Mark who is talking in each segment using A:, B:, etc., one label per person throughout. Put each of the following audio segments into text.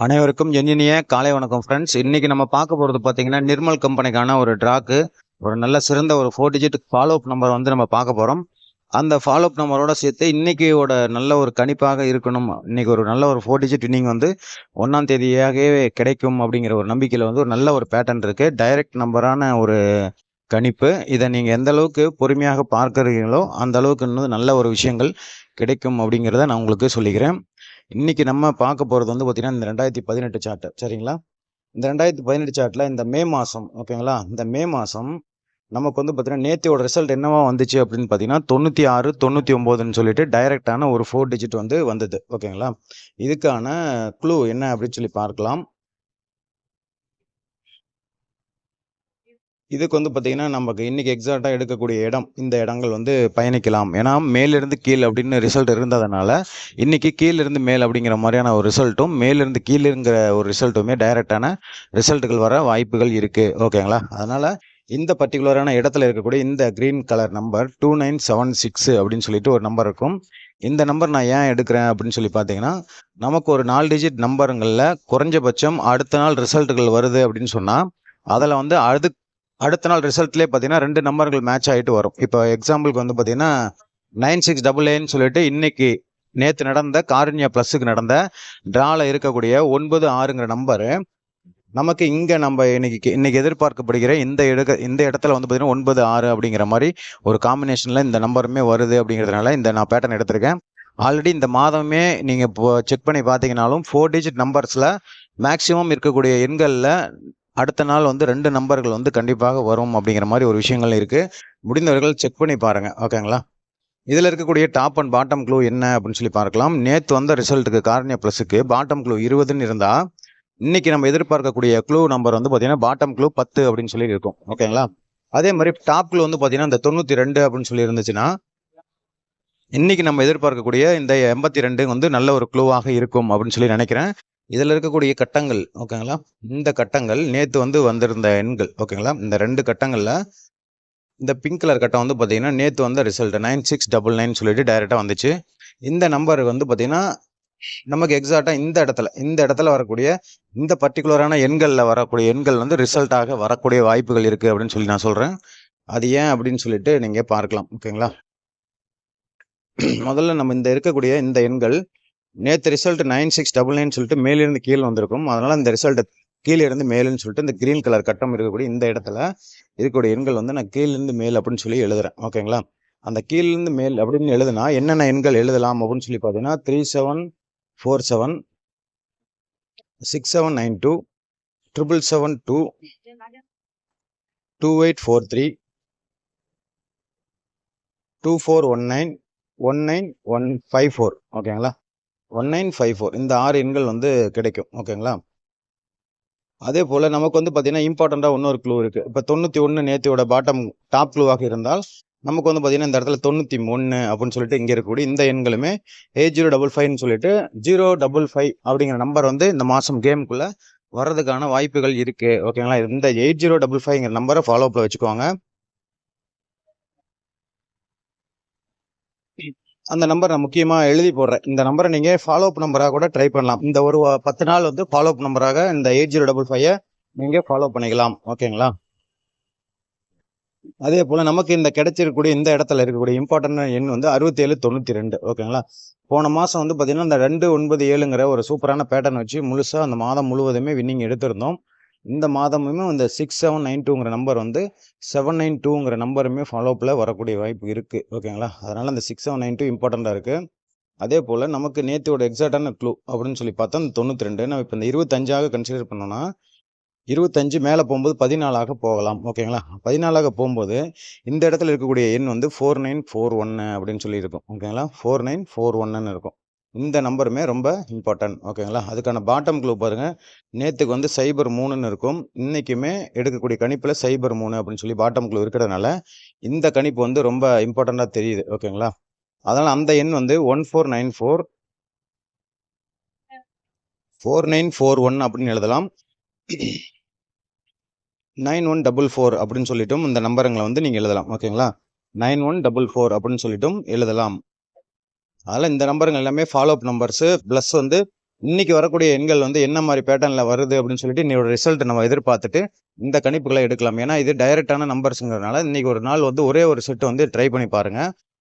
A: அனைவருக்கும் இனிய காலை வணக்கம் ஃப்ரெண்ட்ஸ் இன்றைக்கி நம்ம பார்க்க போகிறது பார்த்தீங்கன்னா நிர்மல் கம்பெனிக்கான ஒரு ட்ராக்கு ஒரு நல்ல சிறந்த ஒரு ஃபோர் டிஜிட் ஃபாலோஅப் நம்பர் வந்து நம்ம பார்க்க போகிறோம் அந்த ஃபாலோஅப் நம்பரோட சேர்த்து இன்றைக்கியோட நல்ல ஒரு கணிப்பாக இருக்கணும். இன்றைக்கி ஒரு நல்ல ஒரு ஃபோர் டிஜிட் இன்னிங் வந்து ஒன்றாம் தேதியாகவே கிடைக்கும் அப்படிங்கிற ஒரு நம்பிக்கையில் வந்து ஒரு நல்ல ஒரு பேட்டர்ன் இருக்குது டைரக்ட் நம்பரான ஒரு கணிப்பு. இதை நீங்கள் எந்த அளவுக்கு பொறுமையாக பார்க்குறீங்களோ அந்த அளவுக்கு இன்னும் நல்ல ஒரு விஷயங்கள் கிடைக்கும் அப்படிங்கிறத நான் உங்களுக்கு சொல்லிக்கிறேன். இன்னைக்கு நம்ம பார்க்க போகிறது வந்து பார்த்தீங்கன்னா இந்த ரெண்டாயிரத்தி பதினெட்டு சார்ட்டு சரிங்களா? இந்த ரெண்டாயிரத்தி பதினெட்டு சார்ட்டில் இந்த மே மாதம் ஓகேங்களா? இந்த மே மாதம் நமக்கு வந்து பார்த்தீங்கன்னா நேத்தியோட ரிசல்ட் என்னவா வந்துச்சு அப்படின்னு பார்த்தீங்கன்னா தொண்ணூற்றி ஆறு தொண்ணூற்றி ஒம்போதுன்னு சொல்லிட்டு டைரக்டான ஒரு ஃபோர் டிஜிட் வந்து வந்தது ஓகேங்களா? இதுக்கான க்ளூ என்ன அப்படின்னு சொல்லி பார்க்கலாம். இதுக்கு வந்து பார்த்தீங்கன்னா நமக்கு இன்றைக்கி எக்ஸாக்டாக எடுக்கக்கூடிய இடம் இந்த இடங்கள் வந்து பயணிக்கலாம். ஏன்னா மேலிருந்து கீழ் அப்படின்னு ரிசல்ட் இருந்ததுனால இன்றைக்கி கீழிருந்து மேல் அப்படிங்கிற மாதிரியான ஒரு ரிசல்ட்டும் மேலிருந்து கீழுங்கிற ஒரு ரிசல்ட்டுமே டைரெக்டான ரிசல்ட்டுகள் வர வாய்ப்புகள் இருக்குது ஓகேங்களா அதனால் இந்த பர்டிகுலரான இடத்துல இருக்கக்கூடிய இந்த green colour number two nine seven six அப்படின்னு சொல்லிட்டு ஒரு நம்பர் இருக்கும். இந்த நம்பர் நான் ஏன் எடுக்கிறேன் அப்படின்னு சொல்லி பார்த்தீங்கன்னா நமக்கு ஒரு நாலு டிஜிட் நம்பருங்களில் குறைஞ்சபட்சம் அடுத்த நாள் ரிசல்ட்டுகள் வருது அப்படின்னு சொன்னால் அதில் வந்து அது அடுத்த நாள் ரிசல்ட்லேயே பார்த்தீங்கன்னா ரெண்டு நம்பர்கள் மேட்ச் ஆகிட்டு வரும். இப்போ எக்ஸாம்பிளுக்கு வந்து பார்த்தீங்கன்னா நைன் சிக்ஸ் டபுள் ஏன்னு சொல்லிட்டு இன்னைக்கு நேற்று நடந்த காருண்யா ப்ளஸுக்கு நடந்த ட்ராவில் இருக்கக்கூடிய ஒன்பது ஆறுங்கிற நம்பரு நமக்கு இங்கே நம்ம இன்னைக்கு இன்னைக்கு எதிர்பார்க்கப்படுகிற இந்த இடக்க இந்த இடத்துல வந்து பார்த்தீங்கன்னா ஒன்பது ஆறு அப்படிங்கிற மாதிரி ஒரு காம்பினேஷனில் இந்த நம்பருமே வருது அப்படிங்கிறதுனால இந்த நான் பேட்டர்ன் எடுத்திருக்கேன். ஆல்ரெடி இந்த மாதமே நீங்கள் இப்போ செக் பண்ணி பார்த்தீங்கனாலும் ஃபோர் டிஜிட் நம்பர்ஸில் மேக்ஸிமம் இருக்கக்கூடிய எண்களில் அடுத்த நாள் வந்து ரெண்டு நம்பர்கள் வந்து கண்டிப்பாக வரும் அப்படிங்கிற மாதிரி ஒரு விஷயங்கள் இருக்குது முடிந்தவர்கள் செக் பண்ணி பாருங்கள் ஓகேங்களா இதில் இருக்கக்கூடிய டாப் அண்ட் பாட்டம் க்ளூ என்ன அப்படின்னு சொல்லி பார்க்கலாம். நேற்று வந்த ரிசல்ட்டுக்கு காரணிய ப்ளஸுக்கு பாட்டம் க்ளூ இருபதுன்னு இருந்தால் இன்றைக்கி நம்ம எதிர்பார்க்கக்கூடிய க்ளூ நம்பர் வந்து பார்த்தீங்கன்னா பாட்டம் க்ளூ பத்து அப்படின்னு சொல்லி இருக்கும். ஓகேங்களா அதே மாதிரி டாப் க்ளூ வந்து பார்த்தீங்கன்னா இந்த தொண்ணூற்றி ரெண்டு அப்படின்னு சொல்லி இருந்துச்சுன்னா இன்றைக்கி நம்ம எதிர்பார்க்கக்கூடிய இந்த எண்பத்தி ரெண்டு வந்து நல்ல ஒரு க்ளூவாக இருக்கும் அப்படின்னு சொல்லி நினைக்கிறேன். இதில் இருக்கக்கூடிய கட்டங்கள் ஓகேங்களா? இந்த கட்டங்கள் நேற்று வந்து வந்திருந்த எண்கள் ஓகேங்களா? இந்த ரெண்டு கட்டங்களில் இந்த பிங்க் கலர் கட்டம் வந்து பார்த்தீங்கன்னா நேற்று வந்த result nine six double nine சொல்லிட்டு டைரெக்டாக வந்துச்சு. இந்த நம்பர் வந்து பார்த்தீங்கன்னா நமக்கு எக்ஸாக்டாக இந்த இடத்துல இந்த இடத்துல வரக்கூடிய இந்த பர்டிகுலரான எண்களில் வரக்கூடிய எண்கள் வந்து ரிசல்ட்டாக வரக்கூடிய வாய்ப்புகள் இருக்குது அப்படின்னு சொல்லி நான் சொல்கிறேன் அது ஏன் அப்படின்னு சொல்லிட்டு நீங்கள் பார்க்கலாம் ஓகேங்களா? முதல்ல நம்ம இந்த இருக்கக்கூடிய இந்த எண்கள் நேற்று result nine six double nine சொல்லிட்டு மேலிருந்து கீழே வந்திருக்கும். அதனால் இந்த ரிசல்ட் கீழே இருந்து மேலுன்னு சொல்லிட்டு இந்த கிரீன் கலர் கட்டம் இருக்கக்கூடிய இந்த இடத்துல இருக்கக்கூடிய எண்கள் வந்து நான் கீழிருந்து மேல் அப்படின்னு சொல்லி எழுதுறேன். ஓகேங்களா அந்த கீழிருந்து மேல் அப்படின்னு எழுதுனா என்னென்ன எண்கள் எழுதலாம் அப்படின்னு சொல்லி பார்த்தீங்கன்னா three seven four seven six seven nine two triple seven two two eight four three two four one nine one nine one five four ஓகேங்களா ஒன் நைன் ஃபைவ் ஃபோர் இந்த ஆறு எண்கள் வந்து கிடைக்கும். ஓகேங்களா? அதே போல் நமக்கு வந்து பார்த்தீங்கன்னா இம்பார்ட்டண்ட்டாக இன்னொரு க்ளூ இருக்குது இப்போ தொண்ணூற்றி ஒன்று நேத்தியோட பாட்டம் டாப் க்ளூவாக இருந்தால் நமக்கு வந்து பார்த்தீங்கன்னா இந்த இடத்துல தொண்ணூற்றி ஒன்று அப்படின்னு சொல்லிட்டு இங்கே இருக்கக்கூடிய இந்த எண்களுமே எயிட் ஜீரோ டபுள் ஃபைவ்னு சொல்லிட்டு ஜீரோ டபுள் ஃபைவ் அப்படிங்கிற நம்பர் வந்து இந்த மாதம் கேமுக்குள்ளே வர்றதுக்கான வாய்ப்புகள் இருக்குது ஓகேங்களா? இந்த எயிட் ஜீரோ டபுள் ஃபைவ்ங்கிற நம்பரை ஃபாலோ அப்பில் வச்சுக்கோங்க. அந்த நம்பர் நான் முக்கியமாக எழுதி போடுறேன். இந்த நம்பரை நீங்கள் ஃபாலோ அப் நம்பராக கூட ட்ரை பண்ணலாம். இந்த ஒரு பத்து நாள் வந்து ஃபாலோ அப் நம்பராக இந்த எயிட் ஜீரோ டபுள் ஃபைவை நீங்கள் ஃபாலோ பண்ணிக்கலாம். ஓகேங்களா? அதே போல் நமக்கு இந்த கிடைச்சிருக்கக்கூடிய இந்த இடத்துல இருக்கக்கூடிய இம்பார்ட்டன்ட் எண் வந்து அறுபத்தேழு தொண்ணூற்றி ரெண்டு. ஓகேங்களா? போன மாதம் வந்து பார்த்திங்கன்னா இந்த ரெண்டு ஒன்பது ஏழுங்கிற ஒரு சூப்பரான பேட்டர்ன் வச்சு முழுசாக அந்த மாதம் முழுவதுமே வின்னிங் எடுத்திருந்தோம். இந்த மாதமுமே இந்த சிக்ஸ் செவன் நைன் டூங்கிற நம்பர் வந்து செவன் நைன் டூங்கிற நம்பருமே ஃபாலோப்பில் வரக்கூடிய வாய்ப்பு இருக்குது ஓகேங்களா அதனால் அந்த சிக்ஸ் செவன் நைன் டூ இம்பார்ட்டண்ட்டாக இருக்குது அதே போல் நமக்கு நேற்றோட எக்ஸாக்டான க்ளூ அப்படின்னு சொல்லி பார்த்தா அந்த தொண்ணூற்றி ரெண்டு நம்ம இப்போ இந்த இருபத்தஞ்சாக கன்சிடர் பண்ணோன்னா இருபத்தஞ்சு மேலே போகும்போது பதினாலாக போகலாம். ஓகேங்களா பதினாலாக போகும்போது இந்த இடத்துல இருக்கக்கூடிய எண் வந்து ஃபோர் நைன் ஃபோர் ஒன்று அப்படின்னு சொல்லி இருக்கும். ஓகேங்களா ஃபோர் நைன் ஃபோர் ஒன்னுன்னு இருக்கும். இந்த நம்பருமே ரொம்ப இம்பார்ட்டன்ட். ஓகேங்களா? அதுக்கான பாட்டம் க்ளூ பாருங்கள் நேற்றுக்கு வந்து சைபர் மூணுன்னு இருக்கும். இன்றைக்குமே எடுக்கக்கூடிய கணிப்பில் சைபர் மூணு அப்படின்னு சொல்லி பாட்டம் க்ளூ இருக்கிறதுனால இந்த கணிப்பு வந்து ரொம்ப இம்பார்ட்டண்ட்டாக தெரியுது. ஓகேங்களா? அதனால் அந்த எண் வந்து one four nine four four nine four one அப்படின்னு எழுதலாம். நைன் ஒன் டபுள் ஃபோர் அப்படின்னு சொல்லிட்டும் இந்த நம்பருங்களை வந்து நீங்கள் எழுதலாம். ஓகேங்களா? நைன் ஒன் டபுள் ஃபோர் அப்படின்னு சொல்லிட்டும் எழுதலாம். அதனால் இந்த நம்பருங்க எல்லாமே ஃபாலோ அப் நம்பர்ஸு ப்ளஸ் வந்து இன்னைக்கு வரக்கூடிய எண்கள் வந்து என்ன மாதிரி பேட்டர்னில் வருது அப்படின்னு சொல்லிட்டு இன்னையோட ரிசல்ட் நம்ம எதிர்பார்த்துட்டு இந்த கணிப்புகளை எடுக்கலாம். ஏன்னா இது டைரெக்டான நம்பர்ஸுங்கிறதுனால இன்னைக்கு ஒரு நாள் வந்து ஒரே ஒரு செட் வந்து ட்ரை பண்ணி பாருங்க.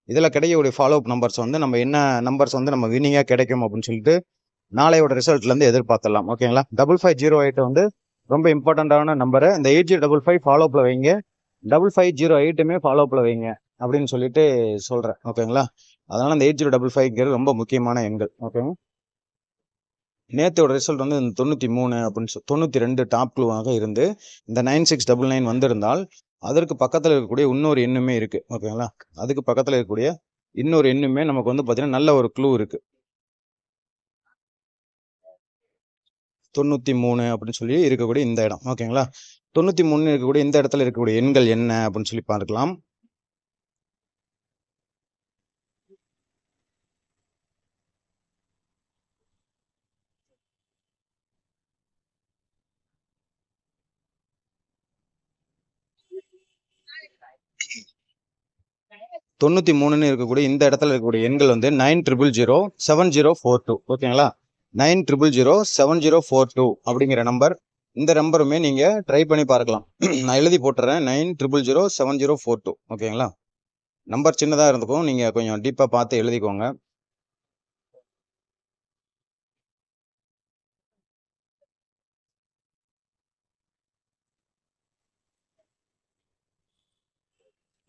A: இதில் கிடைக்கக்கூடிய ஃபாலோ அப் நம்பர்ஸ் வந்து நம்ம என்ன நம்பர்ஸ் வந்து நம்ம வினிங்காக கிடைக்கும் அப்படின்னு சொல்லிட்டு நாளையோட ரிசல்ட்லேருந்து எதிர்பார்த்துடலாம். ஓகேங்களா டபுள் ஃபைவ் ஜீரோ எயிட் வந்து ரொம்ப இம்பார்ட்டண்ட்டான நம்பரு இந்த eight zero double five follow அப்பில் வைங்க. டபுள் ஃபைவ் ஜீரோ எயிட்டுமே ஃபாலோ அப்பில் வைங்க அப்படின்னு சொல்லிட்டு சொல்கிறேன் ஓகேங்களா அதனால் அந்த எயிட் ஜீரோ டபுள் ஃபைவ்ங்கிறது ரொம்ப முக்கியமான எண்கள். ஓகேங்க நேத்தோட ரிசல்ட் வந்து இந்த தொண்ணூற்றி மூணு அப்படின்னு சொல் தொண்ணூற்றி ரெண்டு டாப் க்ளூவாக இருந்து இந்த நைன் சிக்ஸ் டபுள் நைன் வந்திருந்தால் அதற்கு பக்கத்தில் இருக்கக்கூடிய இன்னொரு எண்ணுமே இருக்குது ஓகேங்களா அதுக்கு பக்கத்தில் இருக்கக்கூடிய இன்னொரு எண்ணுமே நமக்கு வந்து பார்த்தீங்கன்னா நல்ல ஒரு க்ளூ இருக்குது தொண்ணூற்றி மூணு அப்படின்னு சொல்லி இருக்கக்கூடிய இந்த இடம். ஓகேங்களா தொண்ணூற்றி மூணு இருக்கக்கூடிய இந்த இடத்துல இருக்கக்கூடிய எண்கள் என்ன அப்படின்னு சொல்லி பார்க்கலாம். தொண்ணூற்றி மூணுன்னு இருக்கக்கூடிய இந்த இடத்துல இருக்கக்கூடிய எண்கள் வந்து nine triple zero seven zero four two. ஓகேங்களா? Nine triple zero seven zero four two அப்படிங்கிற நம்பர். இந்த நம்பருமே நீங்கள் ட்ரை பண்ணி பார்க்கலாம். நான் எழுதி போட்டுறேன். Nine triple zero seven zero four two. ஓகேங்களா? நம்பர் சின்னதாக இருந்துக்கும் நீங்கள் கொஞ்சம் டீப்பாக பார்த்து எழுதிக்கோங்க.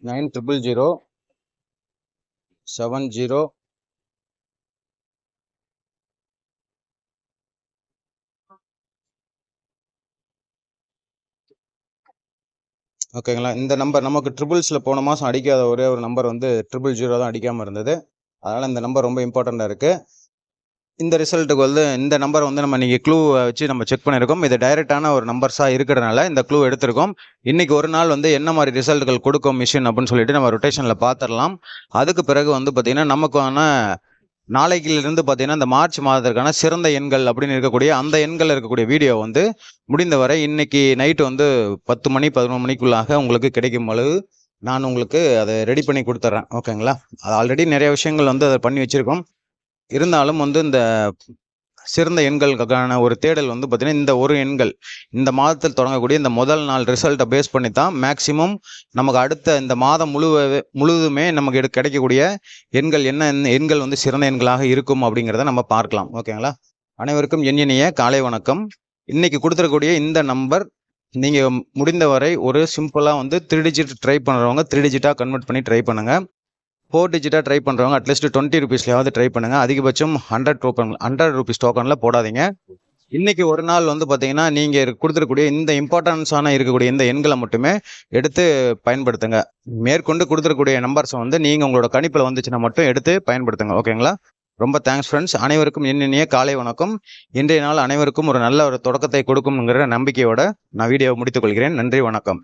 A: Nine triple zero seven zero ஓகேங்களா இந்த நம்பர் நமக்கு ட்ரிபிள்ஸில் போன மாதம் அடிக்காத ஒரே ஒரு நம்பர் வந்து ட்ரிபிள் ஜீரோ தான் அடிக்காமல் இருந்தது. அதனால் இந்த நம்பர் ரொம்ப இம்பார்ட்டண்ட்டாக இருக்குது இந்த ரிசல்ட்டுக்கு வந்து இந்த நம்பர் வந்து நம்ம நீங்கள் க்ளூ வச்சு நம்ம செக் பண்ணியிருக்கோம். இது டைரெக்டான ஒரு நம்பர்ஸாக இருக்கிறனால இந்த க்ளூ எடுத்திருக்கோம். இன்றைக்கி ஒரு நாள் வந்து என்ன மாதிரி ரிசல்ட்டுகள் கொடுக்கும் மிஷின் அப்படின்னு சொல்லிட்டு நம்ம ரொட்டேஷனில் பார்த்துடலாம். அதுக்கு பிறகு வந்து பார்த்திங்கன்னா நமக்கான நாளைக்கிலிருந்து பார்த்தீங்கன்னா இந்த மார்ச் மாதத்திற்கான சிறந்த எண்கள் அப்படின்னு இருக்கக்கூடிய அந்த எண்கள் இருக்கக்கூடிய வீடியோ வந்து முடிந்தவரை இன்னைக்கு நைட்டு வந்து பத்து மணி பதினொன்று மணிக்குள்ளாக உங்களுக்கு கிடைக்கும் பொழுது நான் உங்களுக்கு அதை ரெடி பண்ணி கொடுத்துட்றேன். ஓகேங்களா அது ஆல்ரெடி நிறைய விஷயங்கள் வந்து அதை பண்ணி வச்சுருக்கோம். இருந்தாலும் வந்து இந்த சிறந்த எண்களுக்கான ஒரு தேடல் வந்து பார்த்தீங்கன்னா இந்த ஒரு எண்கள் இந்த மாதத்தில் தொடங்கக்கூடிய இந்த முதல் நாள் ரிசல்ட்டை பேஸ் பண்ணி தான் மேக்சிமம் நமக்கு அடுத்த இந்த மாதம் முழுவ முழுவதுமே நமக்கு எடு- கிடைக்கக்கூடிய எண்கள் என்ன என்ன எண்கள் வந்து சிறந்த எண்களாக இருக்கும் அப்படிங்கிறத நம்ம பார்க்கலாம். ஓகேங்களா? அனைவருக்கும் என் காலை வணக்கம். இன்னைக்கு கொடுத்துருக்கக்கூடிய இந்த நம்பர் நீங்கள் முடிந்தவரை ஒரு சிம்பிளாக வந்து த்ரீ டிஜிட் ட்ரை பண்ணுறவங்க த்ரீ டிஜிட்டாக கன்வெர்ட் பண்ணி ட்ரை பண்ணுங்கள் ஃபோர் டிஜிட்டாக ட்ரை பண்ணுறவங்க அட்லீஸ்ட் டுவெண்ட்டி ருபீஸ்லையாவது ட்ரை பண்ணுங்கள் அதிகபட்சம் ஹண்ட்ரட் டோக்கன் ஹண்ட்ரட் ருபீஸ் டோக்கனில் போடாதீங்க. இன்னைக்கு ஒரு நாள் வந்து பார்த்தீங்கன்னா நீங்கள் கொடுத்துருக்கக்கூடிய இந்த இம்பார்ட்டன்ஸான இருக்கக்கூடிய இந்த எண்களை மட்டுமே எடுத்து பயன்படுத்துங்க. மேற்கொண்டு கொடுத்துருக்கூடிய நம்பர்ஸை வந்து நீங்கள் உங்களோட கணிப்பில் வந்துச்சுன்னா மட்டும் எடுத்து பயன்படுத்துங்க. ஓகேங்களா ரொம்ப தேங்க்ஸ் ஃப்ரெண்ட்ஸ் அனைவருக்கும் இனிய காலை வணக்கம். இன்றைய நாள் அனைவருக்கும் ஒரு நல்ல ஒரு தொடக்கத்தை கொடுக்கும்ங்கிற நம்பிக்கையோட நான் வீடியோவை முடித்துக் கொள்கிறேன். நன்றி வணக்கம்.